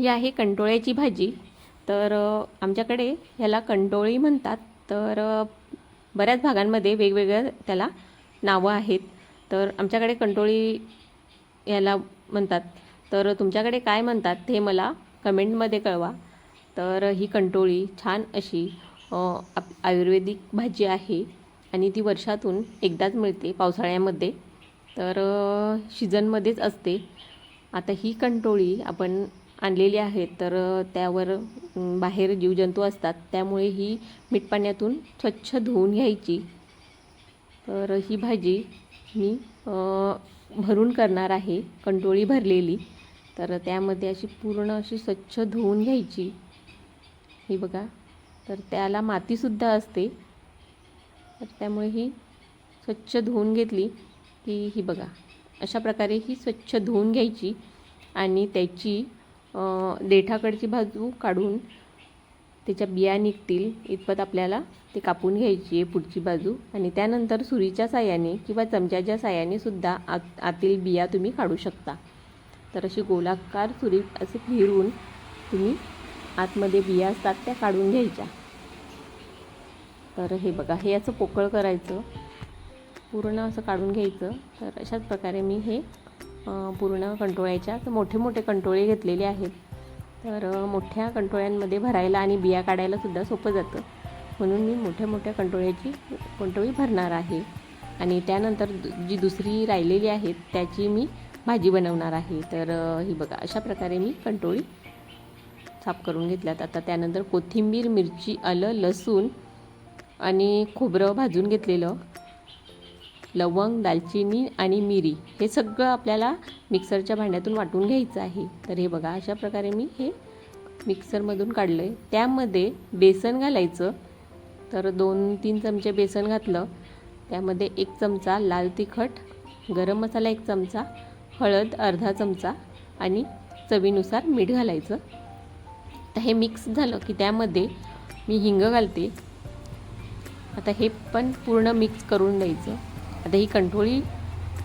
ही आहे कंटोळ्याची भाजी. तर आमच्याकडे ह्याला कंटोळी म्हणतात. तर बऱ्याच भागांमध्ये वेगवेगळ्या त्याला नावं आहेत. तर आमच्याकडे कंटोळी याला म्हणतात. तर तुमच्याकडे काय म्हणतात ते मला कमेंटमध्ये कळवा. तर ही कंटोळी छान अशी आप- आयुर्वेदिक भाजी आहे आणि ती वर्षातून एकदाच मिळते पावसाळ्यामध्ये. तर सीझनमध्येच असते. आता ही कंटोळी आपण आणलेली आहेत तर त्यावर बाहेर जीवजंतू असतात. त्यामुळे ही मीठ पाण्यातून स्वच्छ धुवून घ्यायची. तर ही भाजी मी भरून करणार आहे कंटोळी भरलेली. तर त्यामध्ये अशी पूर्ण अशी स्वच्छ धुवून घ्यायची. ही बघा. तर त्याला मातीसुद्धा असते. तर त्यामुळे ही स्वच्छ धुवून घेतली की ही बघा. अशा प्रकारे ही स्वच्छ धुवून घ्यायची आणि त्याची देठाकडची बाजू काढून त्याच्या बिया निघतील. इतपत आपल्याला ते कापून घ्यायची आहे पुढची बाजू. आणि त्यानंतर सुरीच्या साह्याने किंवा चमच्याच्या साह्याने सुद्धा आत आतील बिया तुम्ही काढू शकता. तर अशी गोलाकार सुरी असे फिरून तुम्ही आतमध्ये बिया असतात त्या काढून घ्यायच्या. तर हे बघा हे असं पोकळ करायचं. पूर्ण असं काढून घ्यायचं. तर अशाच प्रकारे मी हे पूर्ण कंटोळ्याच्या तर मोठे मोठे कंटोळे घेतलेले आहेत. तर मोठ्या कंटोळ्यांमध्ये भरायला आणि बिया काढायलासुद्धा सोपं जातं. म्हणून मी मोठ्या मोठ्या कंटोळ्याची कंटोळी भरणार आहे. आणि त्यानंतर जी दुसरी राहिलेली आहेत त्याची मी भाजी बनवणार आहे. तर ही बघा अशा प्रकारे मी कंटोळी साफ करून घेतल्यात. आता त्यानंतर कोथिंबीर मिरची आलं लसूण आणि खोबरं भाजून घेतलेलं. लवंग दालचिनी आणि मिरी हे सगळं आपल्याला मिक्सरच्या भांड्यातून वाटून घ्यायचं आहे. तर हे बघा अशा प्रकारे मी हे मिक्सरमधून काढलं आहे त्यामध्ये बेसन घालायचं. तर दोन तीन चमचे बेसन घातलं. त्यामध्ये एक चमचा लाल तिखट गरम मसाला एक चमचा हळद अर्धा चमचा आणि चवीनुसार मीठ घालायचं. तर हे मिक्स झालं की त्यामध्ये मी हिंग घालते. आता हे पण पूर्ण मिक्स करून द्यायचं. आता ही कंठोळी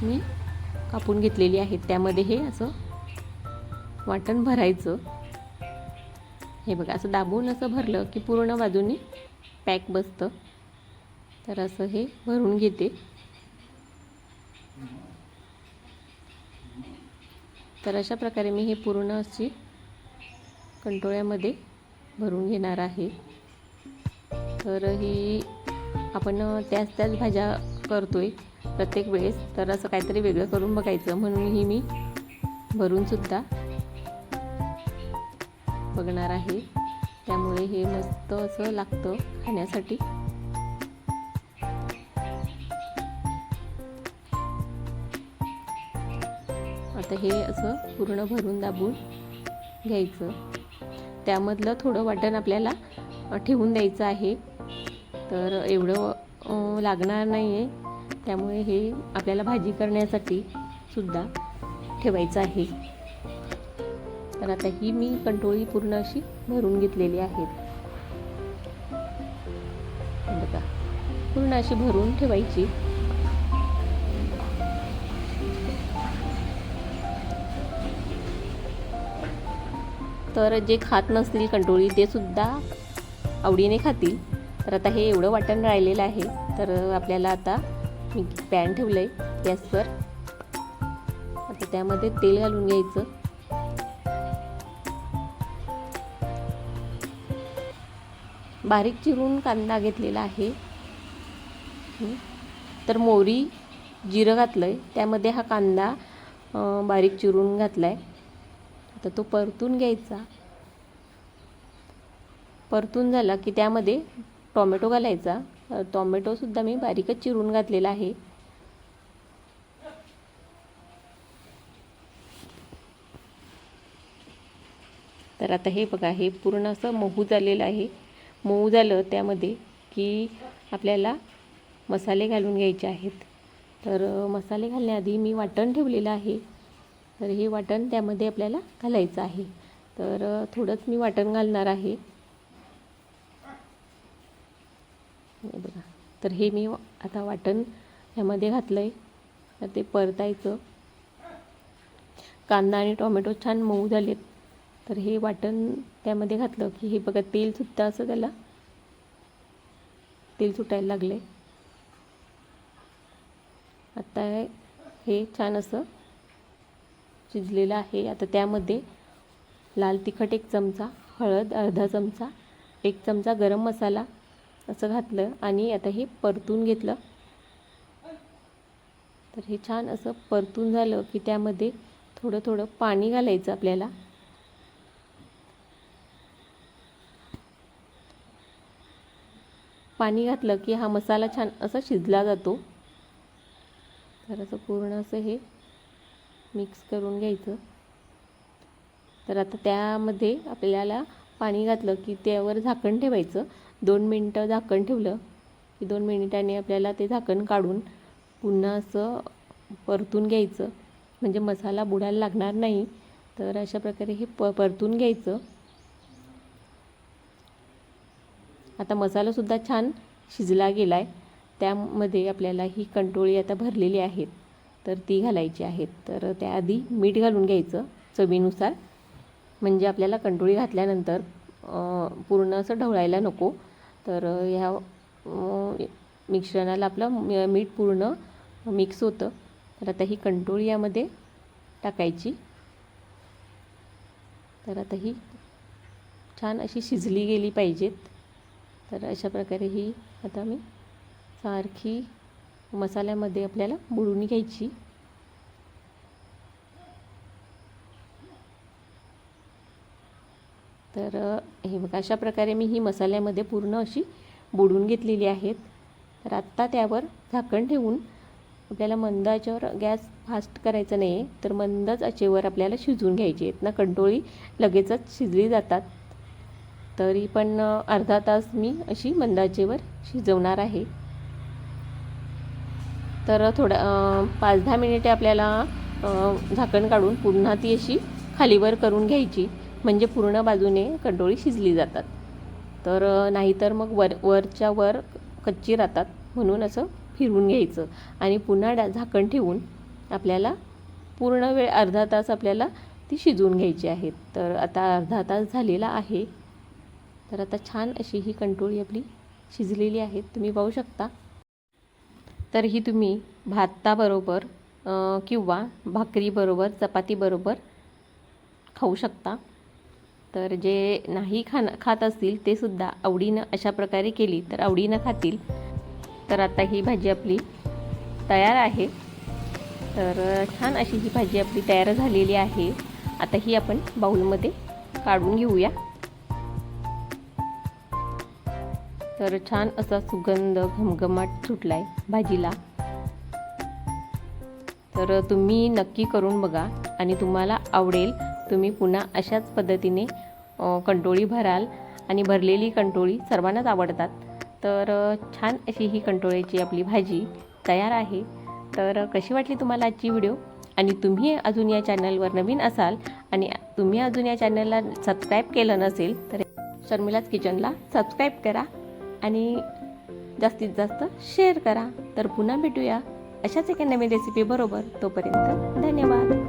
मी कापून घेतलेली आहे. त्यामध्ये हे असं वाटण भरायचं. हे बघा असं दाबून असं भरलं की पूर्ण बाजूने पॅक बसतं. तर असं हे भरून घेते. तर अशा प्रकारे मी हे पूर्ण अशी कंटोळ्यामध्ये भरून घेणार आहे. तर ही आपण त्याच त्याच भाज्या करतो आहे प्रत्येक वेळेस. तर असं काहीतरी वेगळं करून बघायचं. म्हणून ही मी भरूनसुद्धा बघणार आहे. त्यामुळे हे मस्त असं लागतं खाण्यासाठी. आता हे असं पूर्ण भरून दाबून घ्यायचं. त्यामधलं थोडं वाटण आपल्याला ठेवून द्यायचं आहे. तर एवढं लागणार नाही आहे त्यामुळे हे आपल्याला भाजी करण्यासाठी सुद्धा ठेवायचं आहे. तर आता ही मी कंटोळी पूर्ण अशी भरून घेतलेली आहे बघा पूर्ण अशी भरून ठेवायची. तर जे खात नसतील कंटोळी ते सुद्धा आवडीने खातील. तर आता हे एवढं वाटण राहिलेलं आहे. तर आपल्याला आता मी पॅन ठेवलं आहे गॅसवर. आता त्यामध्ये तेल घालून घ्यायचं. बारीक चिरून कांदा घेतलेला आहे. तर मोरी जिरं घातलं आहे त्यामध्ये हा कांदा बारीक चिरून घातला आहे आता तो परतून घ्यायचा. परतून झाला की त्यामध्ये टॉमॅटो घालायचा. टॉमॅटोसुद्धा मी बारीकच चिरून घातलेला आहे. तर आता हे बघा हे पूर्ण असं मऊ झालेलं आहे. मऊ झालं त्यामध्ये की आपल्याला मसाले घालून घ्यायचे आहेत. तर मसाले घालण्याआधी मी वाटण ठेवलेलं आहे. तर हे वाटण त्यामध्ये आपल्याला घालायचं आहे. तर थोडंच मी वाटण घालणार आहे. हे बघा. तर हे मी आता वाटण ह्यामध्ये घातलं आहे तर ते परतायचं. कांदा आणि टोमॅटो छान मऊ झालेत. तर हे वाटण त्यामध्ये घातलं की हे बघा तेल सुटतं असं त्याला. तेल सुटायला लागले आता हे छान असं शिजलेलं आहे. आता त्यामध्ये लाल तिखट एक चमचा हळद अर्धा चमचा एक चमचा गरम मसाला असं घातलं आणि आता हे परतून घेतलं. तर हे छान असं परतून झालं की त्यामध्ये थोडं थोडं पाणी घालायचं आपल्याला. पाणी घातलं की हा मसाला छान असा शिजला जातो. तर असं पूर्ण असं हे मिक्स करून घ्यायचं. तर आता त्यामध्ये आपल्याला पाणी घातलं की त्यावर झाकण ठेवायचं. दोन मिनटं झाकण ठेवलं की दोन मिनिटांनी आपल्याला ते झाकण काढून पुन्हा असं परतून घ्यायचं. म्हणजे मसाला बुडायला लागणार नाही तर अशा प्रकारे हे प परतून घ्यायचं. आता मसालासुद्धा छान शिजला गेला आहे त्यामध्ये आपल्याला ही कंटोळी आता भरलेली आहेत तर ती घालायची आहेत तर त्याआधी मीठ घालून घ्यायचं चवीनुसार. म्हणजे आपल्याला कंटोळी घातल्यानंतर पूर्ण असं ढवळायला नको. तर ह्या मिश्रणाला आपलं मीठ पूर्ण मिक्स होतं. तर आता ही कंटोळी यामध्ये टाकायची. तर आता ही छान अशी शिजली गेली पाहिजेत. तर अशा प्रकारे ही आता मी सारखी मसाल्यामध्ये आपल्याला बुडून घ्यायची. तर हे बघा अशा प्रकारे मी ही मसाल्यामध्ये पूर्ण अशी बुडून घेतलेली आहेत. तर आत्ता त्यावर झाकण ठेवून आपल्याला मंद आचेवर गॅस फास्ट करायचा नाही आहे तर मंदच आचेवर आपल्याला शिजवून घ्यायची आहेत. ना कंटोळी लगेचच शिजली जातात. तरी पण अर्धा तास मी अशी मंदाचेवर शिजवणार आहे. तर थोडा पाच दहा मिनिटे आपल्याला झाकण काढून पुन्हा ती अशी खालीवर करून घ्यायची. म्हणजे पूर्ण बाजूने कंडोळी शिजली जातात. तर नाहीतर मग वर वरच्या वर कच्ची राहतात. म्हणून असं फिरवून घ्यायचं. आणि पुन्हा डा झाकण ठेवून आपल्याला पूर्ण वेळ अर्धा तास आपल्याला ती शिजवून घ्यायची आहेत तर आता अर्धा तास झालेला आहे. तर आता छान अशी ही कंटोळी आपली शिजलेली आहे. तुम्ही पाहू शकता. तर ही तुम्ही भाताबरोबर किंवा भाकरीबरोबर चपातीबरोबर खाऊ शकता. तर जे नाही खान खात असतील ते सुद्धा आवडीनं अशा प्रकारे केली तर आवडीनं खातील. तर आता ही भाजी आपली तयार आहे. तर छान अशी ही भाजी आपली तयार झालेली आहे. आता ही आपण बाऊलमध्ये काढून घेऊया. तर छान असा सुगंध घमघमाट सुटला आहे भाजीला. तर तुम्ही नक्की करून बघा आणि तुम्हाला आवडेल तुम्ही पुन्हा अशाच पद्धतीने कंटोळी भराल आणि भरलेली कंटोळी सर्वांनाच आवडतात. तर छान अशी ही कंटोळीची आपली भाजी तयार आहे. तर कशी वाटली तुम्हाला आजची व्हिडिओ? आणि तुम्ही अजून या चॅनलवर नवीन असाल आणि तुम्ही अजून या चॅनलला सबस्क्राईब केलं नसेल तर शर्मिलाच किचनला सबस्क्राईब करा आणि जास्तीत जास्त शेअर करा. तर पुन्हा भेटूया अशाच एका नवीन रेसिपी बरोबर. तोपर्यंत धन्यवाद.